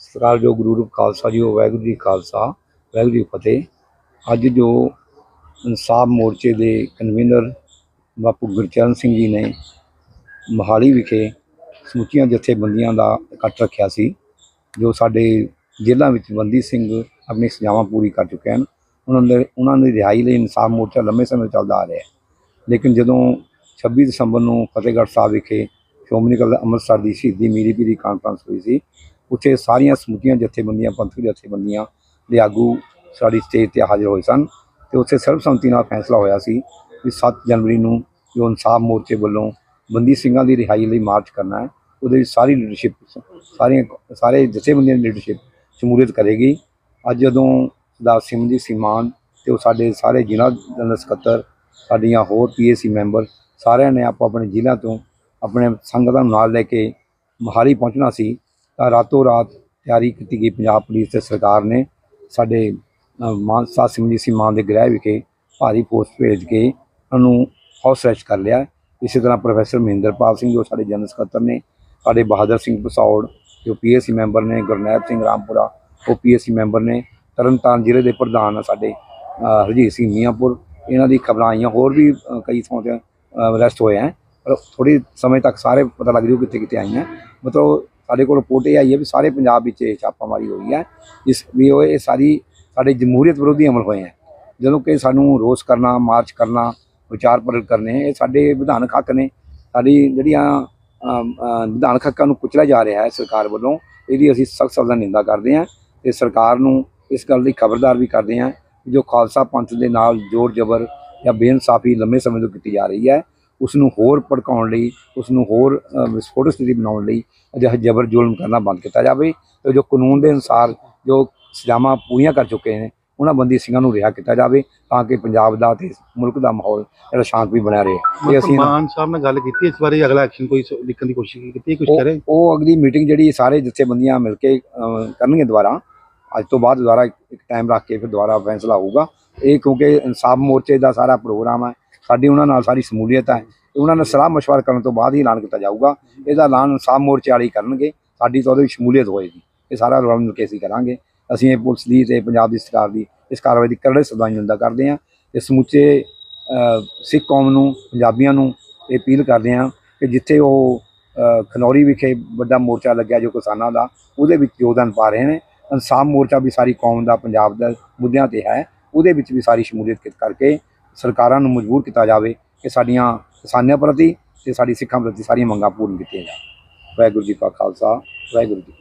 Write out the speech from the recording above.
ਸਤਿਕਾਰ ਜੋ ਗੁਰੂ ਰੂਪ ਖਾਲਸਾ ਜੀ ਵਾਹਿਗੁਰੂ ਜੀ ਖਾਲਸਾ, ਵਾਹਿਗੁਰੂ ਜੀ ਫਤਿਹ। ਅੱਜ ਜੋ ਇਨਸਾਫ ਮੋਰਚੇ ਦੇ ਕਨਵੀਨਰ ਬਾਪੂ ਗੁਰਚਰਨ ਸਿੰਘ ਜੀ ਨੇ ਮੋਹਾਲੀ ਵਿਖੇ ਸਮੁੱਚੀਆਂ ਜਥੇਬੰਦੀਆਂ ਦਾ ਇਕੱਠ ਰੱਖਿਆ ਸੀ, ਜੋ ਸਾਡੇ ਜੇਲ੍ਹਾਂ ਵਿੱਚ ਬੰਦੀ ਸਿੰਘ ਆਪਣੀ ਸਜ਼ਾਵਾਂ ਪੂਰੀ ਕਰ ਚੁੱਕੇ ਹਨ। ਉਹਨਾਂ ਦੇ, ਉਹਨਾਂ ਦੀ ਰਿਹਾਈ ਲਈ ਇਨਸਾਫ ਮੋਰਚਾ ਲੰਮੇ ਸਮੇਂ ਚੱਲਦਾ ਆ ਰਿਹਾ ਹੈ। ਲੇਕਿਨ ਜਦੋਂ 26 ਦਸੰਬਰ ਨੂੰ ਫਤਿਹਗੜ੍ਹ ਸਾਹਿਬ ਵਿਖੇ ਸ਼੍ਰੋਮਣੀ ਅਕਾਲੀ ਅੰਮ੍ਰਿਤਸਰ ਦੀ ਸ਼ਹੀਦੀ ਮੀਰੀ ਪੀਰੀ ਕਾਨਫਰੰਸ ਹੋਈ ਸੀ ਉੱਥੇ ਸਾਰੀਆਂ ਸਮੁੱਚੀਆਂ ਜਥੇਬੰਦੀਆਂ, ਪੰਥਕ ਜਥੇਬੰਦੀਆਂ ਦੇ ਆਗੂ ਸਾਡੀ ਸਟੇਜ ਤੇ ਹਾਜ਼ਰ ਹੋਏ ਸਨ ਤੇ ਉੱਥੇ ਸਰਬਸੰਮਤੀ ਨਾਲ ਫੈਸਲਾ ਹੋਇਆ ਸੀ ਕਿ 7 ਜਨਵਰੀ ਨੂੰ ਜੋ ਇਨਸਾਫ ਮੋਰਚੇ ਵੱਲੋਂ ਬੰਦੀ ਸਿੰਘਾਂ ਦੀ ਰਿਹਾਈ ਲਈ ਮਾਰਚ ਕਰਨਾ ਹੈ, ਉਹਦੇ ਵਿੱਚ ਸਾਰੀ ਲੀਡਰਸ਼ਿਪ ਸਾਰੀਆਂ ਸਾਰੇ ਜਥੇਬੰਦੀਆਂ ਦੀ ਲੀਡਰਸ਼ਿਪ ਸ਼ਮੂਲੀਅਤ ਕਰੇਗੀ। ਅੱਜ ਜਦੋਂ ਸਰਦਾਰ ਸਿਮਰਜੀਤ ਸਿੰਘ ਮਾਨ ਤੇ ਉਹ ਸਾਡੇ ਸਾਰੇ ਜ਼ਿਲ੍ਹਾ ਜਨਰਲ ਸਕੱਤਰ, ਸਾਡੀਆਂ ਹੋਰ ਪੀਏਸੀ ਮੈਂਬਰ ਸਾਰਿਆਂ ਨੇ ਆਪੋ ਆਪਣੇ ਜ਼ਿਲ੍ਹਿਆਂ ਤੋਂ ਆਪਣੇ ਸੰਗਤਾਂ ਨੂੰ ਨਾਲ ਲੈ ਕੇ ਮੋਹਾਲੀ ਪਹੁੰਚਣਾ ਸੀ ਤਾਂ ਰਾਤੋਂ ਰਾਤ ਤਿਆਰੀ ਕੀਤੀ ਗਈ ਪੰਜਾਬ ਪੁਲਿਸ ਤੇ ਸਰਕਾਰ ਨੇ। ਸਾਡੇ ਅ, ਮਾਨ ਸਾਹਿਬ ਸਿਮਰਜੀਤ ਸਿੰਘ ਮਾਨ ਦੇ ਗ੍ਰਹਿ ਵਿਖੇ ਭਾਰੀ ਫੋਰਸ ਭੇਜ ਕੇ ਉਹਨੂੰ ਹਾਊਸ ਅਰੈਸਟ ਕਰ ਲਿਆ। ਇਸੇ ਤਰ੍ਹਾਂ ਪ੍ਰੋਫੈਸਰ ਮਹਿੰਦਰਪਾਲ ਸਿੰਘ ਜੋ ਸਾਡੇ ਜਨਰਲ ਸਕੱਤਰ ਨੇ ਸਾਡੇ ਬਹਾਦਰ ਸਿੰਘ ਪਸੌੜ ਜੋ ਪੀਐਸਸੀ ਮੈਂਬਰ ਨੇ ਗੁਰਨੈਬ ਸਿੰਘ ਰਾਮਪੁਰਾ ਉਹ ਪੀਐਸਸੀ ਮੈਂਬਰ ਨੇ ਤਰਨਤਾਰਨ ਜ਼ਿਲ੍ਹੇ ਦੇ ਪ੍ਰਧਾਨ ਆ ਸਾਡੇ ਹਰਜੀਤ ਸਿੰਘ ਮੀਆਂਪੁਰ। ਇਹਨਾਂ ਦੀ ਖਬਰਾਂ ਆਈਆਂ ਹੋਰ ਵੀ ਕਈ ਥਾਂ ਤੇ ਅਰੈਸਟ ਹੋਏ ਹੈ ਪਰ ਥੋੜੀ ਸਮੇਂ ਤੱਕ ਸਾਰੇ ਪਤਾ ਲੱਗ ਜੂ ਕਿੱਥੇ ਕਿੱਥੇ ਆਈਆਂ। ਮਤਲਬ ਸਾਡੇ ਕੋਲ ਰਿਪੋਰਟ ਇਹ ਆਈ ਹੈ ਵੀ ਸਾਰੇ ਪੰਜਾਬ ਵਿੱਚ ਇਹ ਛਾਪਾਮਾਰੀ ਹੋਈ ਹੈ ਇਸ ਵੀ ਉਹ ਇਹ ਸਾਰੀ ਸਾਡੇ ਜਮਹੂਰੀਅਤ ਵਿਰੋਧੀ ਅਮਲ ਹੋਏ ਹੈ। ਜਦੋਂ ਕਿ ਸਾਨੂੰ ਰੋਸ ਕਰਨਾ, ਮਾਰਚ ਕਰਨਾ, ਵਿਚਾਰ ਪ੍ਰਗਟ ਕਰਨੇ, ਇਹ ਸਾਡੇ ਵਿਧਾਨਕ ਹੱਕ ਨੇ। ਸਾਡੀ ਜਿਹੜੀਆਂ ਵਿਧਾਨਕ ਹੱਕਾਂ ਨੂੰ ਕੁਚਲਿਆ ਜਾ ਰਿਹਾ ਹੈ ਸਰਕਾਰ ਵੱਲੋਂ, ਇਹਦੀ ਅਸੀਂ ਸਖਤ ਸ਼ਬਦਾਂ ਨਿੰਦਾ ਕਰਦੇ ਹਾਂ ਤੇ ਸਰਕਾਰ ਨੂੰ ਇਸ ਗੱਲ ਦੀ ਖਬਰਦਾਰ ਵੀ ਕਰਦੇ ਹਾਂ ਜੋ ਖਾਲਸਾ ਪੰਥ ਦੇ ਨਾਲ ਜ਼ੋਰ ਜ਼ਬਰ ਜਾਂ ਬੇਇਨਸਾਫੀ ਲੰਮੇ ਸਮੇਂ ਤੋਂ ਕੀਤੀ ਜਾ ਰਹੀ ਹੈ ਉਸ ਨੂੰ ਹੋਰ ਭੜਕਾਉਣ ਲਈ ਉਸ ਨੂੰ ਹੋਰ ਵਿਸਫੋਟਕ ਸਥਿਤੀ ਬਣਾਉਣ ਲਈ ਅਜਿਹਾ ਜ਼ਬਰ ਜ਼ੁਲਮ ਕਰਨਾ ਬੰਦ ਕੀਤਾ ਜਾਵੇ। ਤੇ ਜੋ ਕਾਨੂੰਨ ਦੇ ਅਨੁਸਾਰ ਜੋ ਸਜ਼ਾਵਾਂ ਪੂਰੀਆਂ ਕਰ ਚੁੱਕੇ ਨੇ ਉਹਨਾਂ ਬੰਦੀ ਸਿੰਘਾਂ ਨੂੰ ਰਿਹਾ ਕੀਤਾ ਜਾਵੇ ਤਾਂ ਕਿ ਪੰਜਾਬ ਦਾ ਤੇ ਮੁਲਕ ਦਾ ਮਾਹੌਲ ਜਿਹੜਾ ਸ਼ਾਂਤ ਵੀ ਬਣਿਆ ਰਹੇ। ਤੇ ਅਸੀਂ ਮਾਨ ਸਾਹਿਬ ਨਾਲ ਗੱਲ ਕੀਤੀ ਇਸ ਬਾਰੇ ਅਗਲਾ ਐਕਸ਼ਨ ਕੋਈ ਲਿਖਣ ਦੀ ਕੋਸ਼ਿਸ਼ ਕੀਤੀ ਕੁਝ ਕਰੇ? ਉਹ ਅਗਲੀ ਮੀਟਿੰਗ ਜਿਹੜੀ ਸਾਰੇ ਜਥੇਬੰਦੀਆਂ ਮਿਲ ਕੇ ਕਰਨਗੇ ਦੁਬਾਰਾ ਅੱਜ ਤੋਂ ਬਾਅਦ ਦੁਬਾਰਾ ਇੱਕ ਇੱਕ ਟਾਈਮ ਰੱਖ ਕੇ ਫਿਰ ਦੁਬਾਰਾ ਫੈਸਲਾ ਹੋਊਗਾ। ਇਹ ਕਿਉਂਕਿ ਇਨਸਾਫ ਮੋਰਚੇ ਦਾ ਸਾਰਾ ਪ੍ਰੋਗਰਾਮ ਹੈ ਸਾਡੀ ਉਹਨਾਂ ਨਾਲ ਸਾਰੀ ਸਮੂਲੀਅਤ ਹੈ ਉਹਨਾਂ ਨਾਲ ਸਲਾਹ ਮਸ਼ਵਰਾ ਕਰਨ ਤੋਂ ਬਾਅਦ ਹੀ ਐਲਾਨ ਕੀਤਾ ਜਾਊਗਾ। ਇਹਦਾ ਐਲਾਨ ਇਨਸਾਫ ਮੋਰਚੇ ਵਾਲੇ ਕਰਨਗੇ। ਸਾਡੀ ਤਾਂ ਉਹਦੇ ਵਿੱਚ ਸ਼ਮੂਲੀਅਤ ਹੋਏਗੀ। ਇਹ ਸਾਰਾ ਰਲ ਮਿਲ ਕੇ ਅਸੀਂ ਕਰਾਂਗੇ। ਅਸੀਂ ਇਹ ਪੁਲਿਸ ਦੀ ਤੇ ਪੰਜਾਬ ਦੀ ਸਰਕਾਰ ਦੀ ਇਸ ਕਾਰਵਾਈ ਦੀ ਕਰੜੇ ਸਦਾ ਨਿੰਦਾ ਕਰਦੇ ਹਾਂ। ਤੇ ਸਮੁੱਚੇ ਸਿੱਖ ਕੌਮ ਨੂੰ, ਪੰਜਾਬੀਆਂ ਨੂੰ ਇਹ ਅਪੀਲ ਕਰਦੇ ਹਾਂ ਕਿ ਜਿੱਥੇ ਉਹ ਖਨੌਰੀ ਵਿਖੇ ਵੱਡਾ ਮੋਰਚਾ ਲੱਗਿਆ ਜੋ ਕਿਸਾਨਾਂ ਦਾ, ਉਹਦੇ ਵਿੱਚ ਯੋਗਦਾਨ ਪਾ ਰਹੇ ਨੇ। ਇਨਸਾਫ ਮੋਰਚਾ ਵੀ ਸਾਰੀ ਕੌਮ ਦਾ, ਪੰਜਾਬ ਦਾ ਮੁੱਦਿਆਂ ਤੇ ਹੈ। ਉਹਦੇ ਵਿੱਚ ਵੀ ਸਾਰੀ ਸ਼ਮੂਲੀਅਤ ਕਰਕੇ ਸਰਕਾਰਾਂ ਨੂੰ ਮਜਬੂਰ ਕੀਤਾ ਜਾਵੇ ਕਿ ਸਾਡੀਆਂ ਕਿਸਾਨਾਂ ਪ੍ਰਤੀ ਤੇ ਸਾਡੀ ਸਿੱਖਾਂ ਪ੍ਰਤੀ ਸਾਰੀਆਂ ਮੰਗਾਂ ਪੂਰਨ ਕੀਤੀਆਂ ਜਾਣ। ਵਾਹਿਗੁਰੂ ਜੀ ਕਾ ਖਾਲਸਾ, ਵਾਹਿਗੁਰੂ ਜੀ